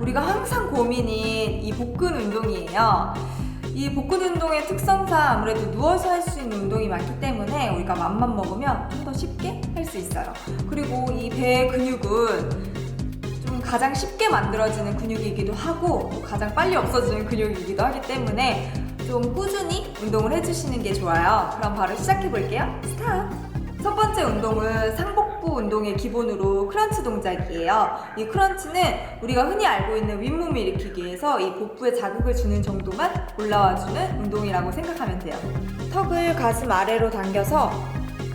우리가 항상 고민인 이 복근 운동이에요. 이 복근 운동의 특성상 아무래도 누워서 할 수 있는 운동이 많기 때문에 우리가 맘만 먹으면 좀 더 쉽게 할 수 있어요. 그리고 이 배의 근육은 좀 가장 쉽게 만들어지는 근육이기도 하고 또 가장 빨리 없어지는 근육이기도 하기 때문에 좀 꾸준히 운동을 해주시는 게 좋아요. 그럼 바로 시작해 볼게요. 스타트! 첫 번째 운동은 상복 부 운동의 기본으로 크런치 동작이에요. 이 크런치는 우리가 흔히 알고 있는 윗몸 일으키기 위해서 이 복부에 자극을 주는 정도만 올라와주는 운동이라고 생각하면 돼요. 턱을 가슴 아래로 당겨서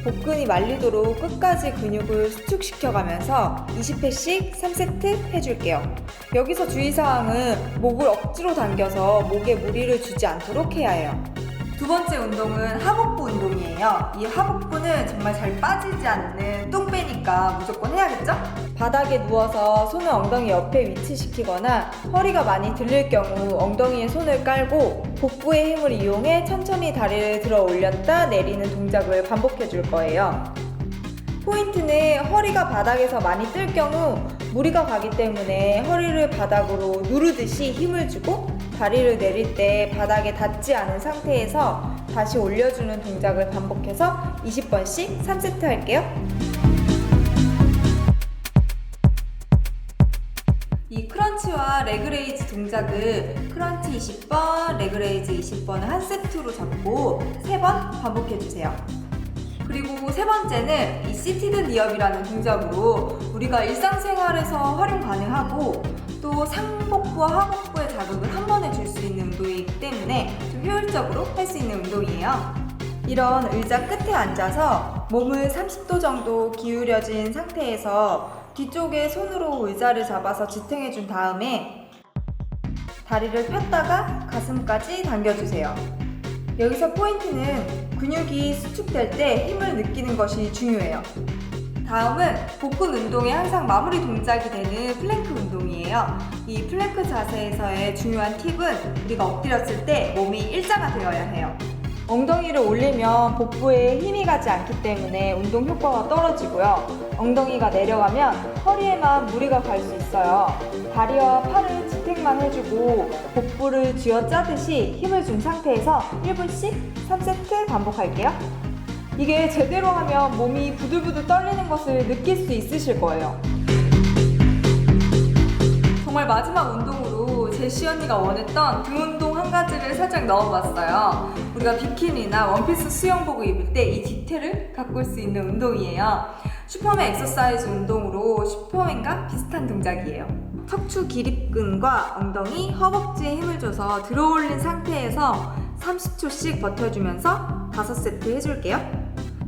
복근이 말리도록 끝까지 근육을 수축시켜가면서 20회씩 3세트 해줄게요. 여기서 주의사항은 목을 억지로 당겨서 목에 무리를 주지 않도록 해야 해요. 두 번째 운동은 하복부 운동이에요. 이 하복부는 정말 잘 빠지지 않는 똥배니까 무조건 해야겠죠? 바닥에 누워서 손을 엉덩이 옆에 위치시키거나 허리가 많이 들릴 경우 엉덩이에 손을 깔고 복부의 힘을 이용해 천천히 다리를 들어 올렸다 내리는 동작을 반복해 줄 거예요. 포인트는 허리가 바닥에서 많이 뜰 경우 무리가 가기 때문에 허리를 바닥으로 누르듯이 힘을 주고 다리를 내릴 때 바닥에 닿지 않은 상태에서 다시 올려주는 동작을 반복해서 20번씩 3세트 할게요. 이 크런치와 레그레이즈 동작을 크런치 20번, 레그레이즈 20번을 한 세트로 잡고 3번 반복해주세요. 그리고 세 번째는 이 시티드 니업이라는 동작으로 우리가 일상생활에서 활용 가능하고 또 상복부와 하복부의 자극을 한 번에 줄 수 있는 운동이기 때문에 좀 효율적으로 할 수 있는 운동이에요. 이런 의자 끝에 앉아서 몸을 30도 정도 기울여진 상태에서 뒤쪽에 손으로 의자를 잡아서 지탱해 준 다음에 다리를 폈다가 가슴까지 당겨주세요. 여기서 포인트는 근육이 수축될 때 힘을 느끼는 것이 중요해요. 다음은 복근 운동의 항상 마무리 동작이 되는 플랭크 운동이에요. 이 플랭크 자세에서의 중요한 팁은 우리가 엎드렸을 때 몸이 일자가 되어야 해요. 엉덩이를 올리면 복부에 힘이 가지 않기 때문에 운동 효과가 떨어지고요. 엉덩이가 내려가면 허리에만 무리가 갈 수 있어요. 다리와 팔을 해주고 복부를 쥐어 짜듯이 힘을 준 상태에서 1분씩 3세트 반복할게요. 이게 제대로 하면 몸이 부들부들 떨리는 것을 느낄 수 있으실 거예요. 정말 마지막 운동으로 제시 언니가 원했던 등 운동 한 가지를 살짝 넣어봤어요. 우리가 비키니나 원피스 수영복을 입을 때 이 디테일을 가꿀 수 있는 운동이에요. 슈퍼맨 엑서사이즈 운동으로 슈퍼맨과 비슷한 동작이에요. 척추 기립근과 엉덩이, 허벅지에 힘을 줘서 들어올린 상태에서 30초씩 버텨주면서 5세트 해줄게요.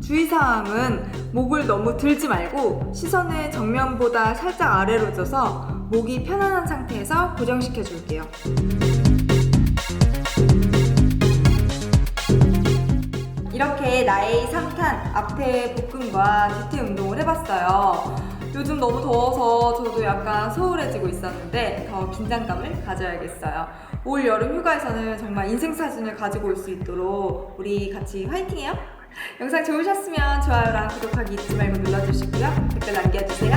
주의사항은 목을 너무 들지 말고 시선을 정면보다 살짝 아래로 줘서 목이 편안한 상태에서 고정시켜 줄게요. 이렇게 나의 3탄 앞에 복근과 뒤태 운동을 해봤어요. 요즘 너무 더워서 저도 약간 소홀해지고 있었는데 더 긴장감을 가져야겠어요. 올 여름 휴가에서는 정말 인생 사진을 가지고 올 수 있도록 우리 같이 화이팅해요. 영상 좋으셨으면 좋아요랑 구독하기 잊지 말고 눌러주시고요. 댓글 남겨주세요.